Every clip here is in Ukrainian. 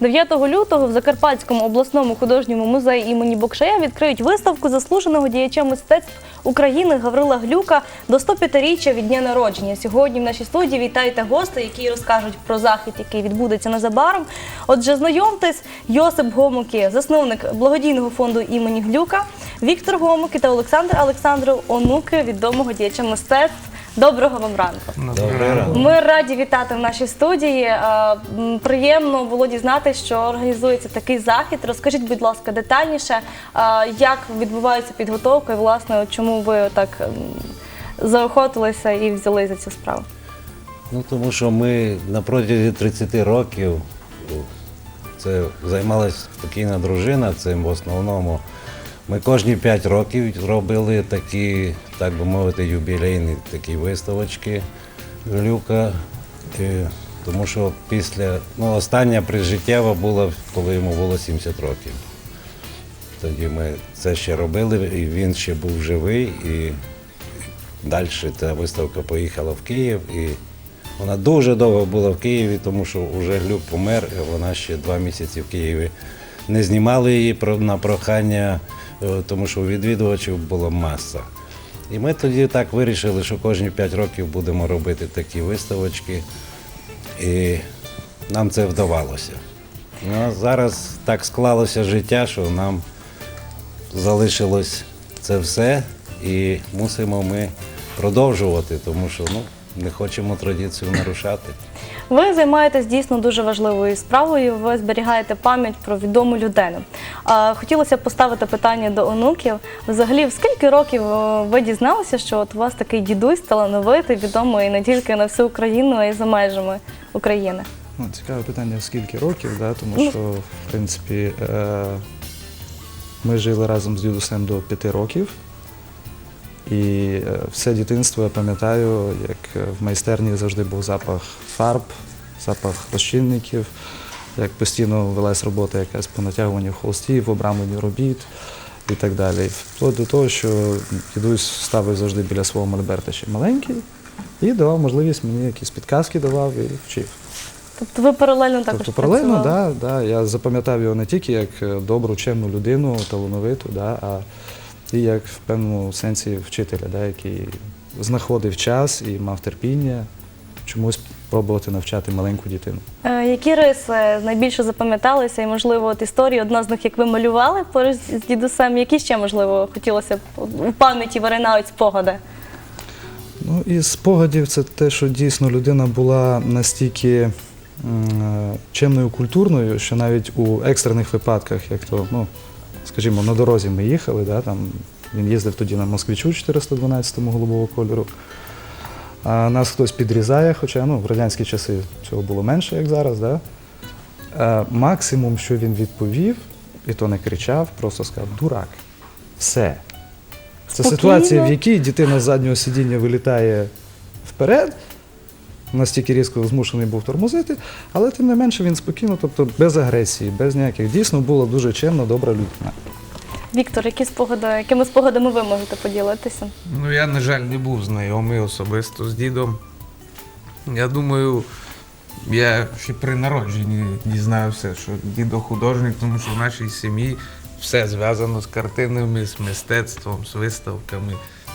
9 лютого в Закарпатському обласному художньому музеї імені Бокшая відкриють виставку заслуженого діяча мистецтв України Гаврила Глюка до 105-річчя від дня народження. Сьогодні в нашій студії вітайте гостей, які розкажуть про захід, який відбудеться незабаром. Отже, знайомтесь, Йосип Гомуки, засновник благодійного фонду імені Глюка, Віктор Гомуки та Олександр Олександров онуки відомого діяча мистецтв. Доброго вам ранку. Ранок. Ми раді вітати в нашій студії. Е, м, Приємно було дізнати, що організується такий захід. Розкажіть, будь ласка, детальніше, е, як відбувається підготовка і власне чому ви так м, заохотилися і взяли за цю справу. Ну, тому що ми на протязі 30 років це займалася спокійна дружина, цим в основному. Ми кожні 5 років робили такі, так би мовити, юбілейні такі виставочки Глюка. Е, Тому що після, ну, остання прижиттєва була, коли йому було 70 років. Тоді ми це ще робили, і він ще був живий, і далі ця виставка поїхала в Київ. І вона дуже довго була в Києві, тому що вже Глюк помер, вона ще два місяці в Києві. Не знімали її на прохання, тому що відвідувачів була маса. І ми тоді так вирішили, що кожні 5 років будемо робити такі виставочки. І нам це вдавалося. Ну, зараз так склалося життя, що нам залишилось це все, і мусимо ми продовжувати, тому що ну, не хочемо традицію нарушати. Ви займаєтесь дійсно дуже важливою справою. Ви зберігаєте пам'ять про відому людину. Хотілося б поставити питання до онуків. Взагалі, в скільки років е, ви дізналися, що от у вас такий дідусь талановитий, відомий не тільки на всю Україну, а й за межами України? Ну, цікаве питання, скільки років, да? тому що, в принципі, е, ми жили разом з дідусем до п'яти років. І е, все дитинство я пам'ятаю, як е, в майстерні завжди був запах фарб, запах розчинників, як постійно велась робота якась по натягуванню холстів, обрамленню робіт і так далі. Вплоть до того, що дідусь ставив завжди біля свого мольберта ще маленький і давав можливість мені якісь підказки давав і вчив. Тобто ви паралельно також Тобто паралельно, працювали? да, да, я запам'ятав його не тільки як е, добру, чемну людину, талановиту, да, а і як в певному сенсі вчителя, да, який знаходив час і мав терпіння чомусь пробувати навчати маленьку дитину. Е, Які риси найбільше запам'яталися, і можливо, от історії, одна з них, як ви малювали поруч з дідусем, які ще можливо хотілося б у пам'яті виринають спогади? Ну і спогадів це те, що дійсно людина була настільки е, чемною культурною, що навіть у екстрених випадках, як то, ну, скажімо, на дорозі ми їхали, да, там, він їздив тоді на москвичу 412-му голубого кольору. А нас хтось підрізає, хоча ну, в радянські часи цього було менше, як зараз. Да? Е, максимум, що він відповів, і то не кричав, просто сказав дурак. Все. Це Спокійно. ситуація, в якій дитина з заднього сидіння вилітає вперед, настільки різко змушений був тормозити, але тим не менше він спокійно, тобто без агресії, без ніяких. Дійсно була дуже чемна, добра людина. Віктор, які спогади, якими спогадами ви можете поділитися? Ну, я, на жаль, не був знайомий особисто з дідом. Я думаю, я ще при народженні дізнався, що дідо художник, тому що в нашій сім'ї все зв'язано з картинами, з мистецтвом, з виставками.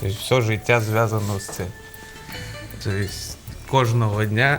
Тобто все життя зв'язано з цим. Тобто кожного дня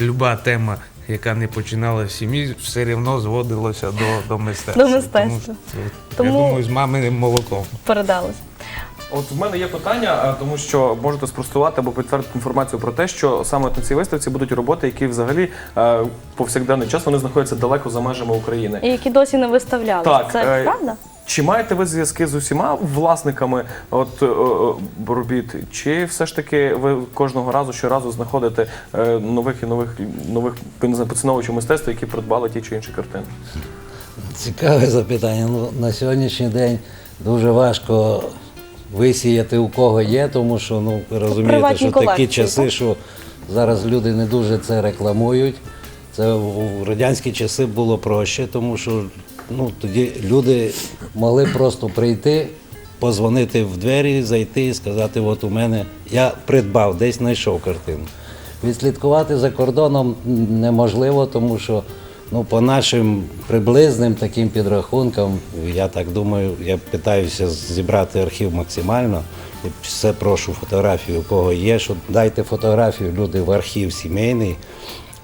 люба тема, яка не починала в сім'ї, все одно зводилося до, до мистецтва. До мистецтва. Тому, Тому- Я думаю, з маминим молоком. Передалось. От в мене є питання, тому що можете спростувати або підтвердити інформацію про те, що саме на цій виставці будуть роботи, які взагалі е, повсякденний час вони знаходяться далеко за межами України. І які досі не виставляли. Так, Це е, правда? Чи маєте ви зв'язки з усіма власниками от, е, е, робіт? Чи все ж таки ви кожного разу щоразу знаходите е, нових і нових нових поціновувачів мистецтва, які придбали ті чи інші картини? Цікаве запитання. Ну, на сьогоднішній день дуже важко висіяти у кого є, тому що ну, ви розумієте, приватні що такі часи, так? що зараз люди не дуже це рекламують. Це в радянські часи було проще, тому що ну, тоді люди могли просто прийти, позвонити в двері, зайти і сказати, от у мене я придбав, десь знайшов картину. Відслідкувати за кордоном неможливо, тому що Ну, по нашим приблизним таким підрахункам, я так думаю, я питаюся зібрати архів максимально. І все прошу фотографію, у кого є, що дайте фотографію люди в архів сімейний.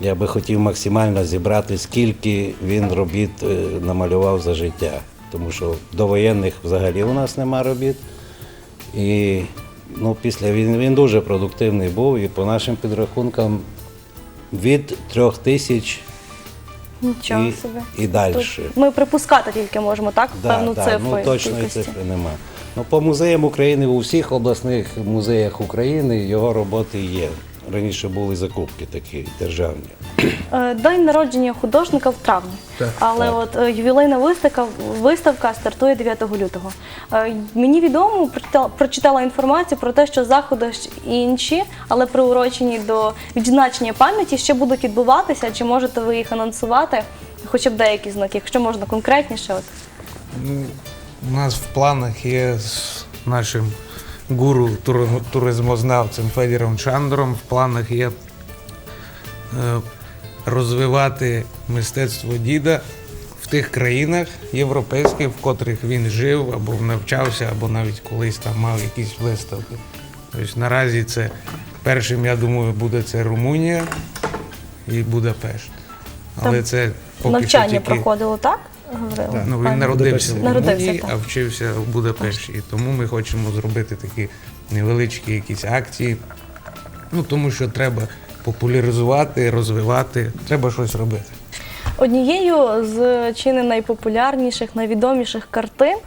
Я би хотів максимально зібрати, скільки він робіт е, намалював за життя. Тому що до воєнних взагалі у нас нема робіт. І ну, після війни він дуже продуктивний був, і по нашим підрахункам від трьох тисяч Нічого і, собі. і далі. Тут Ми припускати тільки можемо, так? Певну цифру. ну, точної кількості. цифри нема. Ну, по музеям України у всіх обласних музеях України його роботи є. Раніше були закупки такі державні. Е, День народження художника в травні. Так. Але Так. от е, ювілейна виставка, виставка стартує 9 лютого. Е, Мені відомо, прочитала, прочитала інформацію про те, що заходи ж інші, але приурочені до відзначення пам'яті, ще будуть відбуватися. Чи можете ви їх анонсувати? Хоча б деякі з них, якщо можна конкретніше. От. Ну, у нас в планах є з нашим гуру туризмознавцем Федіром Чандером. В планах є е, розвивати мистецтво діда в тих країнах європейських, в котрих він жив або навчався, або навіть колись там мав якісь виставки. Тобто наразі це першим, я думаю, буде це Румунія і Будапешт. Але Там це поки Навчання що тільки... проходило, так? Гаврило? Ну, він народився в Румунії, а вчився в Будапешті. І тому ми хочемо зробити такі невеличкі якісь акції. Ну, тому що треба популяризувати, розвивати, треба щось робити. Однією з чи не найпопулярніших, найвідоміших картин е,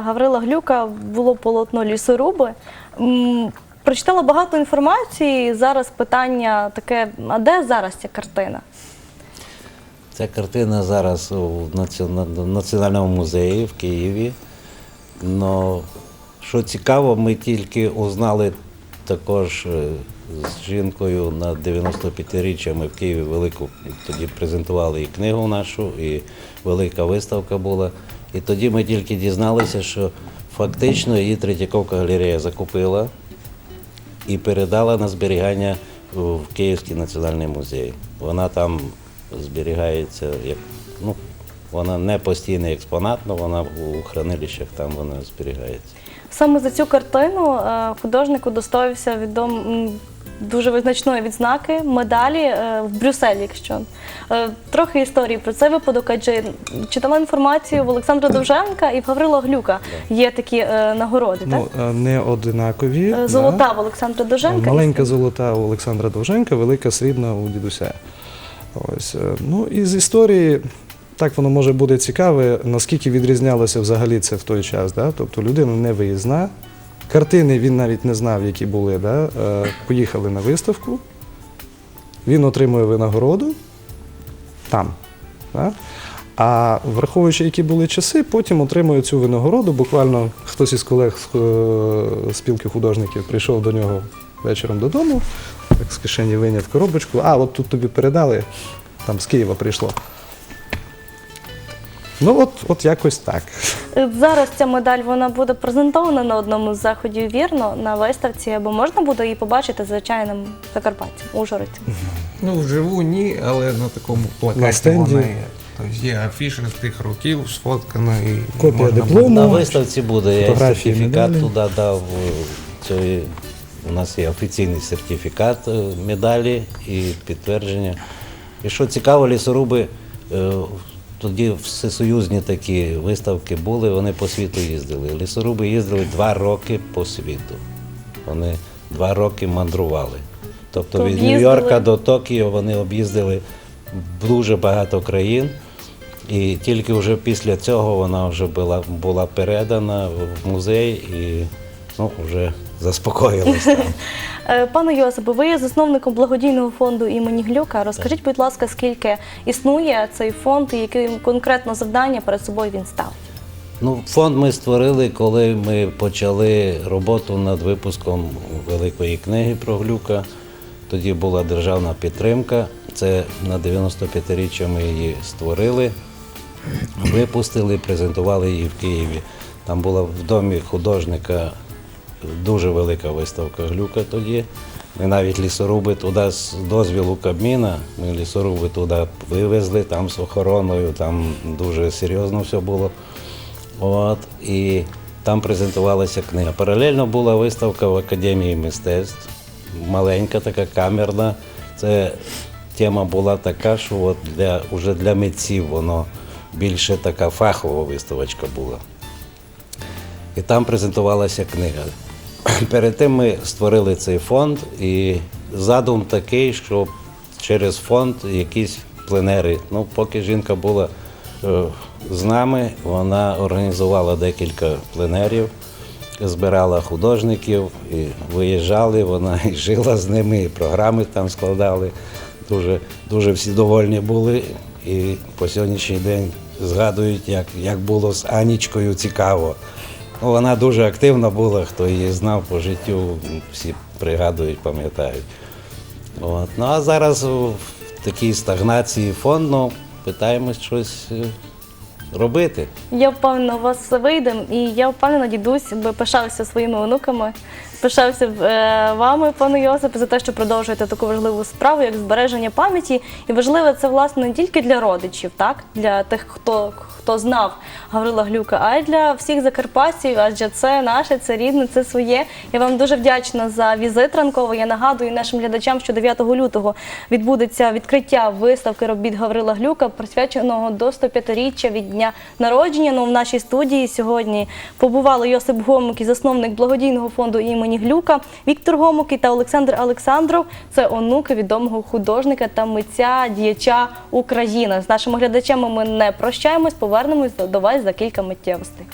Гаврила Глюка було полотно лісоруби. М, Прочитала багато інформації. Зараз питання таке: а де зараз ця картина? Ця картина зараз у Національному музеї в Києві. Но що цікаво, ми тільки узнали також е, з жінкою на 95-річчя. Ми в Києві велику тоді презентували і книгу нашу, і велика виставка була. І тоді ми тільки дізналися, що фактично її Третьяковка галерея закупила і передала на зберігання в Київський національний музей. Вона там зберігається як ну, вона не постійний експонат, але вона у хранилищах там вона зберігається. Саме за цю картину е, художнику достоївся відом дуже визначної відзнаки медалі е, в Брюсселі. Якщо Е, трохи історії про цей випадок, адже читала інформацію в Олександра Довженка і в Гаврила Глюка. Є такі нагороди, так? Ну, не одинакові. Е, да. Золота в Олександра Довженка. Маленька золота у Олександра Довженка, велика срібна у дідуся. Ось. е, Ну і з історії. Так воно може буде цікаве, наскільки відрізнялося взагалі це в той час. Да? Тобто людина не виїзна. Картини він навіть не знав, які були. Да? Е, Поїхали на виставку. Він отримує винагороду там. Да? А враховуючи, які були часи, потім отримує цю винагороду. Буквально хтось із колег з е, спілки художників прийшов до нього вечором додому, з кишені виняв коробочку. А, от тут тобі передали, там з Києва прийшло. Ну, от, от якось так. Е, Зараз ця медаль вона буде презентована на одному з заходів вірно на виставці, або можна буде її побачити звичайним закарпатцям, ужгородцям. Ну, вживу ні, але на такому плакаті На стенді. вона є. Тобто є афіша з тих років, сфоткана і Копія можна диплому. На виставці буде. Я фотографії сертифікат медалі. туди дав. е, Цієї, у нас є офіційний сертифікат е, медалі і підтвердження. І що цікаво, лісоруби е, тоді всесоюзні такі виставки були, вони по світу їздили. Лісоруби їздили два роки по світу. Вони два роки мандрували. Тобто від. Нью-Йорка до Токіо вони об'їздили дуже багато країн. І тільки вже після цього вона вже була, була передана в музей і ну, вже заспокоїлась там. Е, Пане Йосипе, ви є засновником благодійного фонду імені Глюка. Розкажіть, будь ласка, скільки існує цей фонд і які конкретно завдання перед собою він ставить? Ну, фонд ми створили, коли ми почали роботу над випуском великої книги про Глюка. Тоді була державна підтримка. Це на 95-річчя ми її створили, випустили, презентували її в Києві. Там була в домі художника дуже велика виставка глюка тоді. Ми навіть лісоруби туди з дозвілу Кабміна, ми лісоруби туди вивезли, там з охороною, там дуже серйозно все було. От, і там презентувалася книга. Паралельно була виставка в Академії мистецтв, маленька така камерна. Це тема була така, що от для, уже для митців воно більше така фахова виставочка була. І там презентувалася книга. Перед тим ми створили цей фонд, і задум такий, що через фонд якісь пленери. Ну, поки жінка була е, з нами, вона організувала декілька пленерів, збирала художників, і виїжджали, вона і жила з ними, і програми там складали. Дуже, дуже всі довольні були. І по сьогоднішній день згадують, як, як було з Анічкою цікаво. Вона дуже активна була, хто її знав по життю, всі пригадують, пам'ятають. От. Ну а зараз в такій стагнації фонду питаємось щось е, робити. Я впевнена, у вас вийде, і я впевнена, дідусь би пишався своїми онуками, пишався е, вами, пане Йосипе, за те, що продовжуєте таку важливу справу, як збереження пам'яті. І важливо це власне не тільки для родичів, так для тих, хто хто знав Гаврила Глюка, а й для всіх закарпатців, адже це наше, це рідне, це своє. Я вам дуже вдячна за візит ранковий. Я нагадую нашим глядачам, що 9 лютого відбудеться відкриття виставки робіт Гаврила Глюка, присвяченого до 105-річчя від дня народження. Ну в нашій студії сьогодні побували Йосип Гомик і засновник благодійного фонду імені Глюка, Віктор Гомуки та Олександр Олександров. Це онуки відомого художника та митця діяча України. З нашими глядачами ми не прощаємось. Повернемось до вас за кілька миттєвостей.